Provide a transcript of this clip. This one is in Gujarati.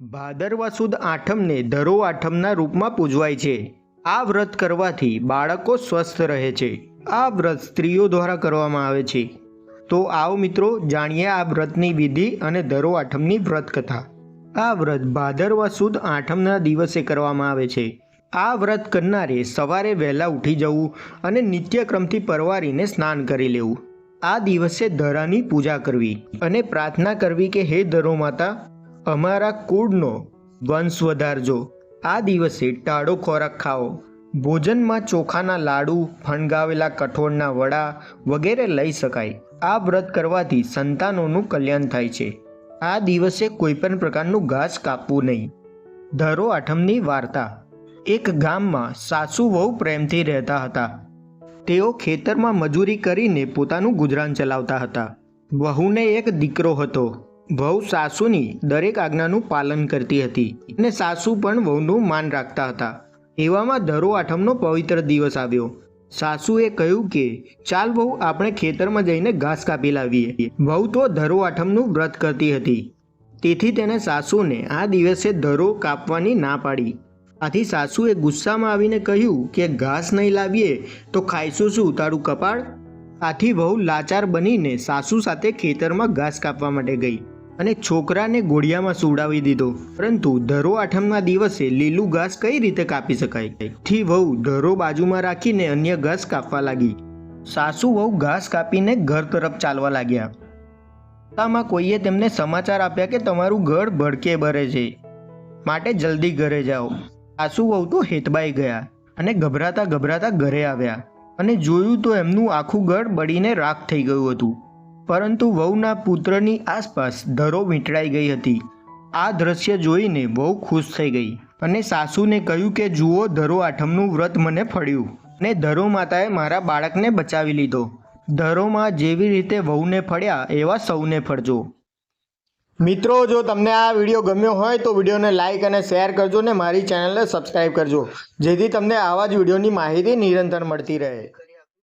ભાદરવા સુદ આઠમને ધરો આઠમના રૂપમાં પૂજવાય છે. આ વ્રત કરવાથી બાળકો સ્વસ્થ રહે છે. આ વ્રત સ્ત્રીઓ દ્વારા કરવામાં આવે છે. તો આવો મિત્રો, જાણીએ આ વ્રતની વિધિ અને ધરો આઠમની વ્રત કથા આ વ્રત ભાદરવા સુદ આઠમના દિવસે કરવામાં આવે છે. આ વ્રત કરનારે સવારે વહેલા ઉઠી જવું અને નિત્યક્રમથી પરવારીને સ્નાન કરી લેવું. આ દિવસે ધરાની પૂજા કરવી અને પ્રાર્થના કરવી કે, હે ધરો માતા અમારા કુળનો વંશ વધારજો. આ દિવસે ટાળો ખોરાક ખાઓ. ભોજનમાં ચોખાના લાડુ ફણગાવેલા કઠોળના વડા વગેરે લઈ શકાય. આ વ્રત કરવાથી સંતાનોનું કલ્યાણ થાય છે. આ દિવસે કોઈપણ પ્રકારનું ઘાસ કાપવું નહીં. ધરો આઠમની વાર્તા. એક ગામમાં સાસુ વહુ પ્રેમથી રહેતા હતા. તેઓ ખેતરમાં મજૂરી કરીને પોતાનું ગુજરાન ચલાવતા હતા. વહુને એક દીકરો હતો. વહુ સાસુની દરેક આજ્ઞાનું પાલન કરતી હતી અને સાસુ પણ વહુનું માન રાખતા હતા. એવામાં ધરો આઠમનો પવિત્ર દિવસ આવ્યો. સાસુએ કહ્યું કે, ચાલ વહુ, આપણે ખેતરમાં જઈને ઘાસ કાપી લાવીએ. વહુ તો ધરો આઠમનું વ્રત કરતી હતી. તેથી તેને સાસુને આ દિવસે ધરો કાપવાની ના પાડી. આથી સાસુએ ગુસ્સામાં આવીને કહ્યું કે, ઘાસ નહીં લાવીએ, તો ખાઈશું શું, તારું કપાળ? આથી વહુ લાચાર બનીને સાસુ સાથે ખેતરમાં ઘાસ કાપવા માટે ગઈ. અને છોકરાને ગોળિયામાં સુવડાવી દીધો. પરંતુ ધરો આઠમના દિવસે લીલું ઘાસ કઈ રીતે કાપી શકાય? થી વહુ ધરો બાજુમાં રાખીને અન્ય ઘાસ કાપવા લાગી. સાસુ વહુ ઘાસ કાપીને ઘર તરફ ચાલવા લાગ્યા. તામાં કોઈએ તેમને સમાચાર આપ્યા કે તમારું ઘર ભડકે ભરે છે. માટે જલ્દી ઘરે જાઓ. સાસુ વહુ તો હેતબાઈ ગયા અને ગભરાતા ગભરાતા ઘરે આવ્યા. અને જોયું તો એમનું આખું ઘર બળીને રાખ થઈ ગયું હતું. પરંતુ વહુના પુત્રની આસપાસ ધરો વીંટળાઈ ગઈ હતી. આ દ્રશ્ય જોઈને બહુ ખુશ થઈ ગઈ અને સાસુને કહ્યું કે, જુઓ, ધરો આઠમનું વ્રત મને ફળ્યું અને ધરો માતાએ મારા બાળકને બચાવી લીધો. ધરોમાં જેવી રીતે વહુને ફળ્યા, એવા સૌને ફળજો. મિત્રો, જો તમને આ વીડિયો ગમ્યો હોય તો વિડીયોને લાઇક અને શેર કરજો ને મારી ચેનલને સબસ્ક્રાઈબ કરજો, જેથી તમને આવા જ વિડીયોની માહિતી નિરંતર મળતી રહે.